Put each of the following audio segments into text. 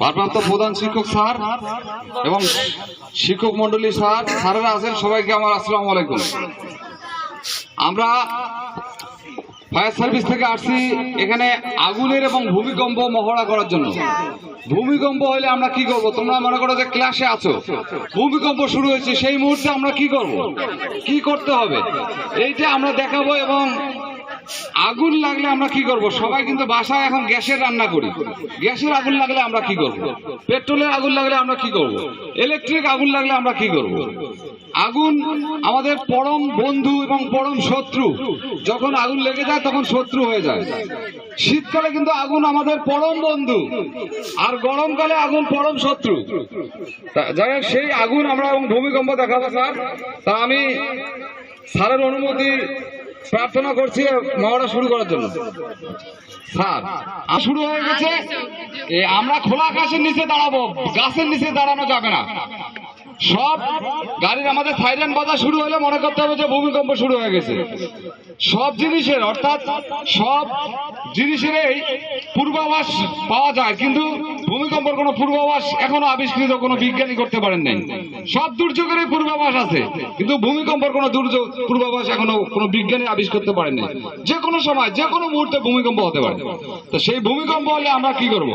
ভারপ্রাপ্ত প্রধান শিক্ষক স্যার এবং শিক্ষক মন্ডলী স্যার, স্যারেরা আছেন, সবাইকে আমার আসসালামু আলাইকুম। আমরা ফায়ার সার্ভিস থেকে আসছি এখানে আগুনের এবং ভূমিকম্প মহড়া করার জন্য। ভূমিকম্প হলে আমরা কি করব? তোমরা মনে করো যে ক্লাসে আছো। ভূমিকম্প শুরু হয়েছে, সেই মুহূর্তে আমরা কি করব? কি করতে হবে? এইটা আমরা দেখাবো এবং আগুন লাগলে আমরা কি করব? সবাই কিন্তু বাসায় এখন গ্যাসের রান্না করি। গ্যাসের আগুন লাগলে আমরা কি করব? পেট্রোলের আগুন লাগলে আমরা কি করব? ইলেকট্রিক আগুন লাগলে আমরা কি করব? আগুন আমাদের পরম বন্ধু এবং পরম শত্রু। যখন আগুন লেগে যায়, তখন শত্রু হয়ে যায়। শীতকালে কিন্তু আগুন আমাদের পরম বন্ধু। আর গরমকালে আগুন পরম শত্রু। যাই হোক, সেই আগুন আমরা এবং ভূমিকম্প দেখাবো, স্যার। তা আমি স্যারের অনুমতি প্রার্থনা করছি মহড়া শুরু করার জন্য। স্যার শুরু হয়ে গেছে। আমরা খোলা আকাশের নিচে দাঁড়াবো, গাছের নিচে দাঁড়ানো যাবে না। সব গাড়ির আমাদের সাইরেন বাজা শুরু হলে মনে করতে হবে যে ভূমিকম্প শুরু হয়ে গেছে। সব জিনিসের, অর্থাৎ সব জিনিসেরই পূর্বাভাস পাওয়া যায়, কিন্তু ভূমিকম্পের কোনো পূর্বাভাস এখনও আবিষ্কৃত, কোনো বিজ্ঞানী করতে পারেন নাই। সব দুর্যোগেরই পূর্বাভাস আছে, কিন্তু ভূমিকম্পের কোনো দুর্যোগ, পূর্বাভাস এখনও কোনো বিজ্ঞানী আবিষ্কার করতে পারেন নাই। যে কোনো সময়, যে কোনো মুহূর্তে ভূমিকম্প হতে পারে। তো সেই ভূমিকম্প হলে আমরা কি করব?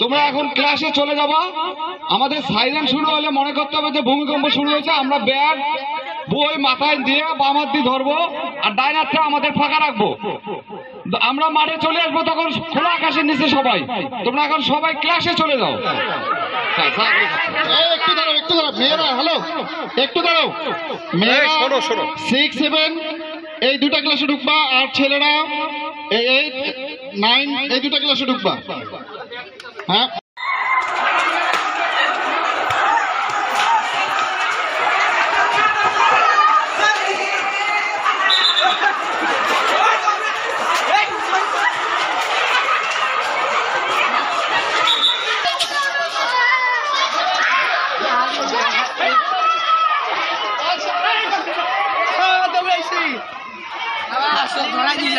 তোমরা এখন ক্লাসে চলে যাবা। আমাদের সাইরেন শুরু হলে মনে করতে হবে যে ভূমিকম্প শুরু হয়েছে, আমরা ব্যাগ, বই মাথায় দিয়ে বামার দিয়ে ধরবো, আর ডাইনারটা আমাদের ফাঁকা রাখব। আমরা মাঠে চলে আসব তখন খোলা আকাশের নিচে সবাই। তোমরা এখন সবাই ক্লাসে চলে যাও। স্যার, একটু দাঁড়াও একটু দাঁড়াও। মেয়েরা হ্যালো একটু দাঁড়াও। মেয়েরা সিক্স সেভেন এই দুটা ক্লাসে ঢুকবা আর ছেলেরা এই এইট নাইন এই দুটা ক্লাসে ঢুকবা। হ্যাঁ।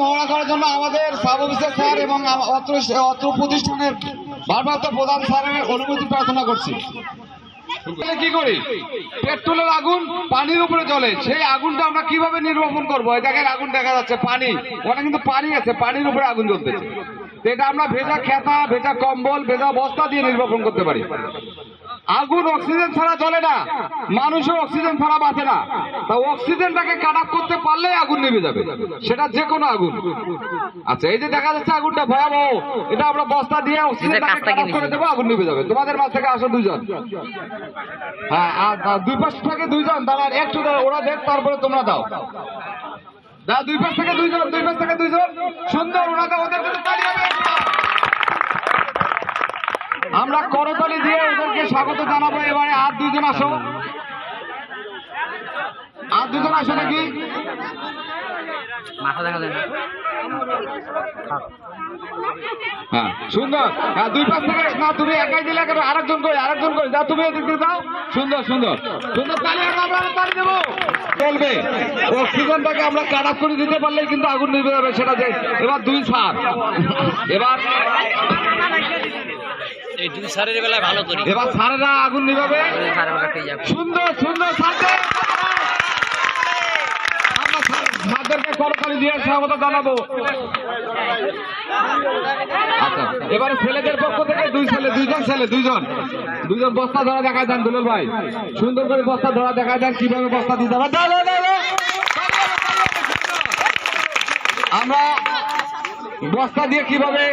মহড়া করার জন্য আমাদের সাব অফিসার স্যার এবং অত্র অত্র প্রতিষ্ঠানের ভারপ্রাপ্ত প্রধান স্যারের অনুমতি প্রার্থনা করছি। কি করি? পেট্রোলের আগুন, পানির উপরে চলে সেই আগুনটা আমরা কীভাবে নির্বাপন করব? দেখেন আগুন দেখা যাচ্ছে, পানি। ওখানে কিন্তু পানি আছে, পানির উপরে আগুন জ্বলতেছে। তো এটা আমরা ভেজা খেতা, ভেজা কম্বল, ভেজা বস্তা দিয়ে নির্বাপন করতে পারি। আগুন অক্সিজেন ছাড়া চলে না। মানুষও অক্সিজেন ছাড়া বাঁচে না। তা অক্সিজেনটাকে কাট আপ করতে পারলেই আগুন নেমে যাবে। সেটা যে কোনো আগুন। আচ্ছা এই যে দেখা যাচ্ছে আগুনটা ভয়াবহ। এটা আমরা বস্তা দিয়ে অক্সিজেনটাকে কাট আপ করে দেবো আগুন নেমে যাবে। তোমাদের মাঝ থেকে আসো দুজন। হ্যাঁ আর দুই পাশ থেকে দুইজন। দাঁড়ান একটু দাঁড়া ওরা দেখ তারপরে তোমরা দাও। দা দুই পাশ থেকে দুইজন দুই পাশ থেকে দুইজন। সুন্দর ওরা দাও ওদের জন্য তালি হবে। আমরা করতালি দিয়ে ওদেরকে স্বাগত জানাব। এবারে আর দুজন আসো। আর দুজন আসো নাকি? হ্যাঁ সুন্দর। হ্যাঁ দুই না, তুমি একাই দিলে আরেকজন কই যা, তুমি দাও সুন্দর সুন্দর। সুন্দর তালি আমরা দেবো। অক্সিজেনটাকে আমরা কাট আপ করে দিতে পারলেই কিন্তু আগুন নিভে যাবে, সেটা যে এবার দুই সার। এবার এই দুই সারের বেলায় ভালো করি। এবার সারেরা আগুন নিভাবে। সারের বেলা পেয়ে যাবে। সুন্দর সুন্দর সাথে সারদেরকে করতালি দিয়ে স্বাগত জানাব। আচ্ছা এবারে ছেলেদের পক্ষ থেকে দুই ছেলে দুইজন ছেলে দুইজন। দুইজন বস্তা ধরা দেখা যান দুলাল ভাই। সুন্দর করে বস্তা ধরা দেখা যান কীভাবে বস্তা দিতে হবে? দাও, দাও, দাও, দাও। আমরা বস্তা দিয়ে কীভাবে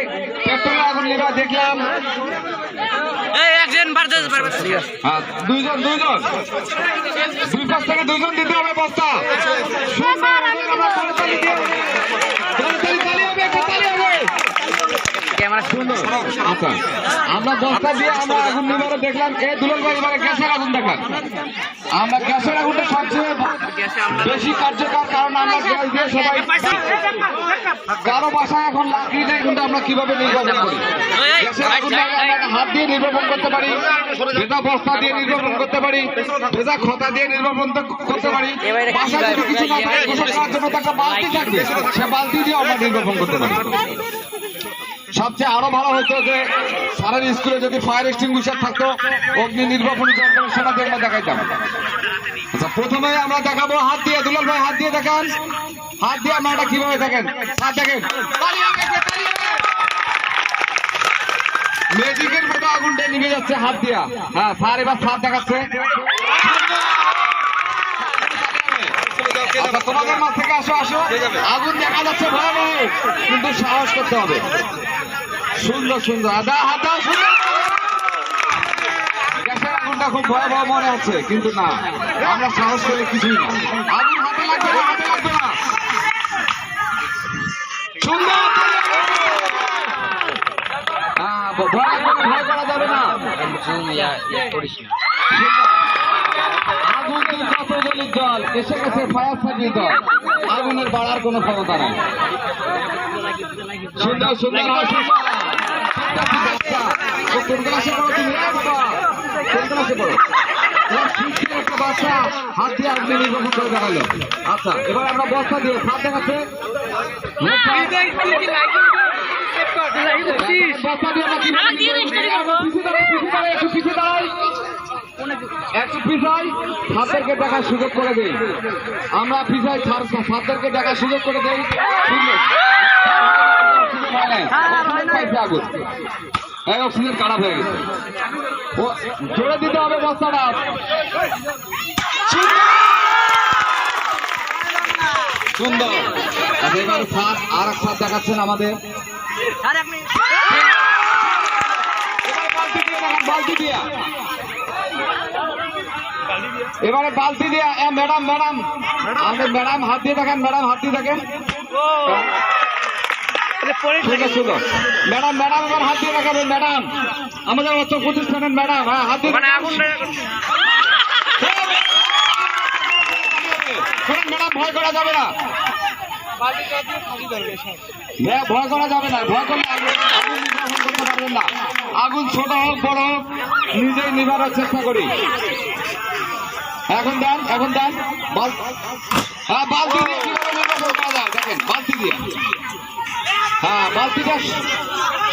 আগুন দেখলাম। দুইজন দুইজন। দুই পাশ থেকে দুইজন দিতে হবে বস্তা সুন্দর ওদের আমরা করতালি দিয়ে করতালি তালি আচ্ছা আমরা বস্তা দিয়ে আমরা আগুন নিবারে দেখলাম এ দুলাল ভাই এবারে গ্যাসের আগুন দেখান আমরা গ্যাসের আগুনটা সবচেয়ে বেশি কার্যকর, কারণ আমরা গ্যাস দিয়ে সবাই কারও বাসায় এখন লাকড়ি নেই, কিন্তু আমরা কীভাবে নির্বাচন করি? আগুন হাত দিয়ে নির্বাচন করতে পারি, ভেজা বস্তা দিয়ে নির্বাচন করতে পারি, ভেজা খতা দিয়ে নির্বাচন করতে পারি। বাসায় যদি কিছু না থাকে গোসল জন্য একটা বালতি থাকবে, সে বালতি দিয়ে আমরা নির্বাচন করতে পারি। সবচেয়ে আরও ভালো হতো যে সারের স্কুলে যদি ফায়ার এক্সটিংগুইশার থাকতো অগ্নি নির্বাপনী যন্ত্র সেটা দিয়ে আমরা দেখাইতাম। আচ্ছা প্রথমে আমরা দেখাবো হাত দিয়ে দুলাল ভাই হাত দিয়ে দেখান। হাত দিয়ে এটা কীভাবে দেখেন? হাত দেখেন। ম্যাজিকের মতো আগুনটা নিভে যাচ্ছে হাত দিয়া। হ্যাঁ স্যার এবার স্যার দেখাচ্ছে। আচ্ছা তোমাদের মাছ থেকে আসো আসো। আগুন দেখা যাচ্ছে ভয়াবহ কিন্তু সাহস করতে হবে। সুন্দর সুন্দর। আদা হাতা গ্যাসের আগুনটা খুব ভয়াবহ মনে হচ্ছে কিন্তু না। আমরা সাহস করে কিছুই না। আগুন হাতে লাগবে হাতে লাগবে না। হ্যাঁ, ফায়ার দল আগুনের বাড়ার কোনো ক্ষমতা নাই। সুন্দর সুন্দর। আচ্ছা। এবার আমরা বস্তা দিয়ে দেখাচ্ছে দেখার সুযোগ করে দেই আমরা পিছাই দেখার সুযোগ করে দেই সুন্দর। সুযোগ হয় নাই। পাইছে এই অক্সিজেন খারাপ হয়ে গেছে। ও জোরে দিতে হবে বস্তাটা। সুন্দর। আচ্ছা, এবার সাত আর এক সাত দেখাচ্ছেন আমাদের। বালতি দিয়ে এবারে বালতি দিয়ে এ, ম্যাডাম ম্যাডাম। আপনি ম্যাডাম হাত দিয়ে থাকেন ম্যাডাম হাত দিয়ে সুন্দর ম্যাডাম ম্যাডাম হাত দিয়ে ম্যাডাম। আমাদের অর্থ প্রতিষ্ঠানের ম্যাডাম হ্যাঁ হাত দিয়ে ম্যাডাম ভয় করা যাবে না। ভয় করা যাবে না ভয় করলে আগুন আগুন করতে পারবেন না। আগুন ছোট হোক বড় হোক নিজেই নিবানোর চেষ্টা করি। এখন দেন এখন দেন। হ্যাঁ বালতি দিয়ে দেখেন বালতি দিয়ে। হ্যাঁ বালতিটা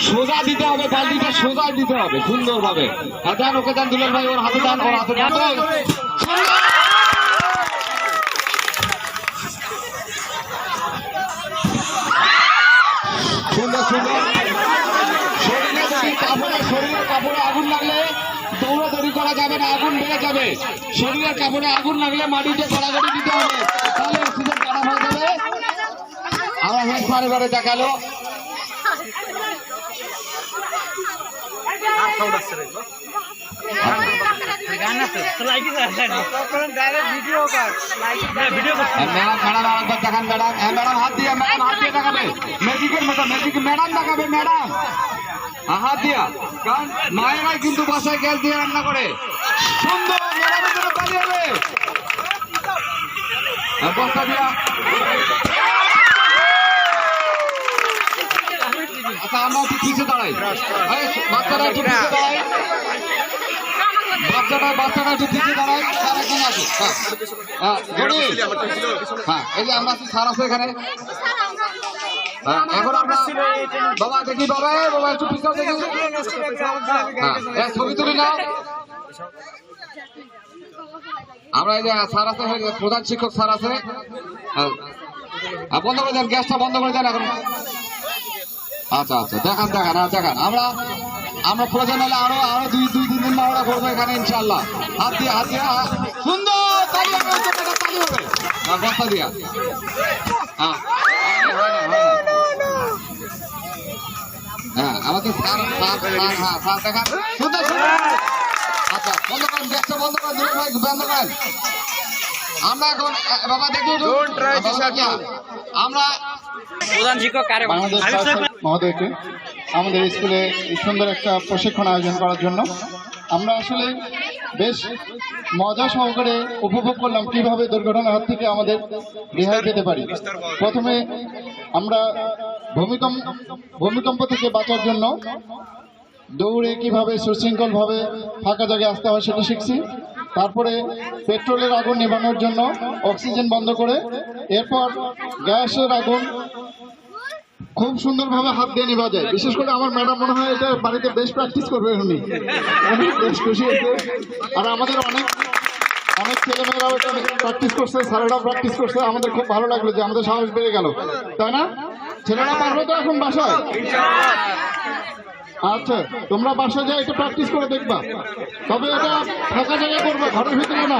সোজা দিতে হবে বালতিটা সোজা দিতে হবে সুন্দরভাবে। হ্যাঁ দেন ওকে দেন দুলাল ভাই ওর হাতে দেন ওর হাতে দেন। সুন্দর। সুন্দর সুন্দর। শরীরে যদি কাপড়ে শরীরের কাপড়ে আগুন লাগলে দৌড়াদৌড়ি করা যাবে না আগুন বেড়ে যাবে। শরীরের কাপড়ে আগুন লাগলে মাটিতে গড়াগড়ি দিতে হবে। তাহলে অক্সিজেন খারাপ হয়ে যাবে। আমার হেড দেখাল হ্যাঁ, ম্যাডাম হ্যাঁ ম্যাডাম হাত দিয়ে ম্যাডাম হাত দিয়ে দেখাবে। ম্যাজিকের মতো ম্যাডাম দেখাবে ম্যাডাম। হ্যাঁ, হাত দিয়া। কারণ মায়েরাই কিন্তু বাসায় গ্যাস দিয়ে রান্না করে। সুন্দর ম্যাডামের হবে হ্যাঁ, বস্তা দিয়া। আচ্ছা আমরা একটু পিছিয়ে দাঁড়াই। এই, বাচ্চারা একটু পিছিয়ে দাঁড়াই। বাচ্চাটা বাচ্চাটা একটু পিছিয়ে স্যার এখানে আছে। হ্যাঁ। হ্যাঁ হ্যাঁ এই যে আমরা আছি স্যার আছে এখানে। হ্যাঁ, এখন আমরা বাবা দেখি বাবা? বাবা একটু পিছনে দেখি হ্যাঁ এ, ছবি তুলি নাও। আমরা এই যে স্যার আছে প্রধান শিক্ষক স্যার আছে। বন্ধ করে দেন গ্যাসটা বন্ধ করে দেন এখন। আচ্ছা আচ্ছা দেখান দেখান হ্যাঁ দেখান। আমরা আমরা প্রয়োজন হলে আরও আরও দুই দুই তিন দিন আমরা করব এখানে ইনশাল্লাহ হাত দিয়ে হাত দিয়ে হ্যাঁ। সুন্দর তালি হবে উত্তরটা হ্যাঁ দিয়া। হ্যাঁ হয় হয় হয়। হ্যাঁ আমাদের স্যার স্যার স্যার হ্যাঁ স্যার দেখান। সুন্দর সুন্দর। আচ্ছা বন্ধ করেন গ্যাসটা বন্ধ করেন দুটো ভাই বন্ধ করেন। আমরা এখন বাবা আমরা প্রধান শিক্ষক মহোদয়কে আমাদের স্কুলে সুন্দর একটা প্রশিক্ষণ আয়োজন করার জন্য। আমরা আসলে বেশ মজা সহকারে উপভোগ করলাম কীভাবে দুর্ঘটনার হাত থেকে আমাদের রেহাই পেতে পারি। প্রথমে আমরা ভূমিকম্প ভূমিকম্প থেকে বাঁচার জন্য দৌড়ে কীভাবে সুশৃঙ্খল ভাবে ফাঁকা জায়গায় আসতে হয় সেটা শিখছি। তারপরে পেট্রোলের আগুন নেভানোর জন্য অক্সিজেন বন্ধ করে এরপর গ্যাসের আগুন খুব সুন্দরভাবে হাত দিয়ে নেওয়া যায় বিশেষ করে আমার ম্যাডাম মনে হয় এটা বাড়িতে বেশ প্র্যাকটিস করবে উনি। উনি বেশ খুশি হয়েছে। আর আমাদের অনেক অনেক ছেলেমেয়েরাও এটা প্র্যাকটিস করছে স্যারেরাও প্র্যাকটিস করছে। আমাদের খুব ভালো লাগল যে আমাদের সাহস বেড়ে গেল। তাই না? ছেলেরা পারবে তো এখন বাসায়? আচ্ছা তোমরা বাসায় যাই একটু প্র্যাকটিস করে দেখবা। তবে এটা ফাঁকা জায়গায় করবে ঘরের ভিতরে না।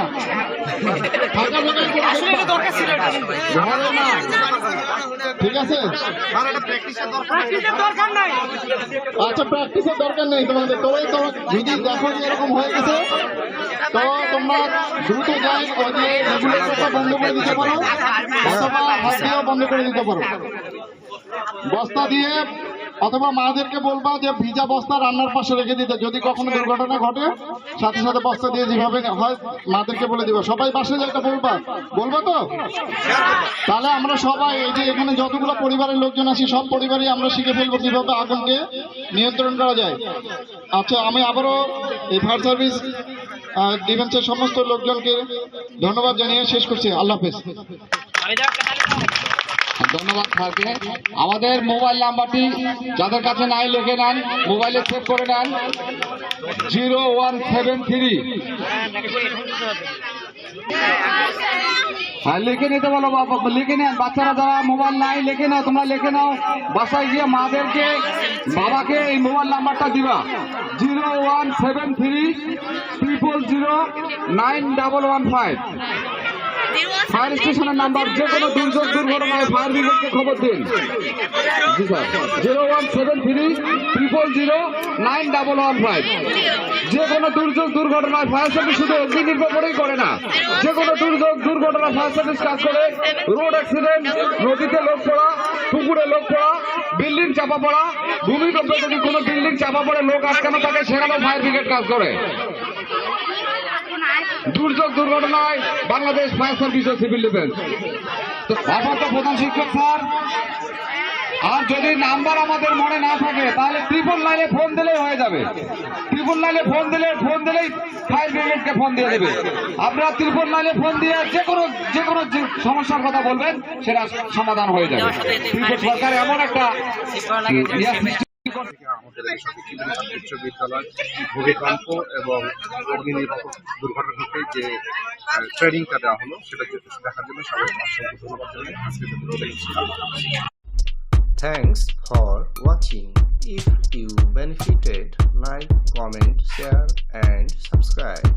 ফাঁকা জায়গায় করে দেখবা। ঘরে না। ঠিক আছে? আচ্ছা প্র্যাকটিসের দরকার নেই তোমাদের। তবে তোমার যদি দেখো যে এরকম হয়ে গেছে। তো তোমরা দ্রুত যাই রেগুলেটরটা বন্ধ করে দিতে পারো অথবা হাত বন্ধ করে দিতে পারো। বস্তা দিয়ে অথবা মাদেরকে বলবা যে ভিজা বস্তা রান্নার পাশে রেখে দিতে, যদি কখনো দুর্ঘটনা ঘটে, সাথে সাথে বস্তা দিয়ে যেভাবে হয় মাদেরকে বলে দিবা। সবাই বাসে যেটা বলবা। বলবা তো? তাহলে আমরা সবাই এই যে এখানে যতগুলো পরিবারের লোকজন আছি, সব পরিবারই আমরা শিখে ফেলব কীভাবে আগুনকে নিয়ন্ত্রণ করা যায়। আচ্ছা আমি আবারও এই ফায়ার সার্ভিস ডিফেন্সের সমস্ত লোকজনকে ধন্যবাদ জানিয়ে শেষ করছি। আল্লাহ হাফেজ। ধন্যবাদ স্যারকে আমাদের মোবাইল নাম্বারটি যাদের কাছে নাই, লিখে নেন। মোবাইলে সেভ করে নেন। Zero one seven three. হ্যাঁ লিখে নিতে বলো, বাবা। লিখে নেন। বাচ্চারা যারা মোবাইল নাই, লিখে নাও। তোমরা লিখে নাও। বাসায় গিয়ে মাদেরকে, বাবাকে এই মোবাইল নাম্বারটা দিবা। Zero one seven three, triple zero, nine double one five. Fire স্টেশনের নাম্বার যে কোনো দুর্যোগ দুর্ঘটনায় ফায়ার ব্রিগেডকে খবর দিন। Ji sir. Zero one seven three triple zero nine double one five. যে কোনো দুর্যোগ দুর্ঘটনায় ফায়ার সার্ভিস শুধু অগ্নি নির্বাপনেই করে না। যে কোনো দুর্যোগ দুর্ঘটনা ফায়ার সার্ভিস কাজ করে। রোড অ্যাক্সিডেন্ট, নদীতে লোক পড়া, পুকুরে লোক পড়া, বিল্ডিং চাপা পড়া, ভূমিকম্পে যদি কোনো বিল্ডিং চাপা পড়ে, লোক আটকানো থাকে, সেখানেও ফায়ার ব্রিগেড কাজ করে। দুর্যোগ দুর্ঘটনায় বাংলাদেশ ফায়ার সার্ভিস ও সিভিল ডিফেন্স। তো ভারপ্রাপ্ত প্রধান শিক্ষক স্যার আর যদি নাম্বার আমাদের মনে না থাকে তাহলে ট্রিপল লাইনে ফোন দিলেই হয়ে যাবে। ট্রিপল লাইনে ফোন দিলে ফোন দিলেই ফায়ার ব্রিগেডকে ফোন দিয়ে দেবে। আপনারা ট্রিপল লাইনে ফোন দিয়ে যে কোনো যে কোনো সমস্যার কথা বলবেন সেটা সমাধান হয়ে যাবে। সরকার এমন একটা আমাদের ভূমিকম্প এবং অগ্নি নির্বাপক দুর্ঘটনা ট্রেনিংটা দেওয়া হলো সেটা দেখার জন্য Thanks for watching. If you benefited, like, comment, share and subscribe.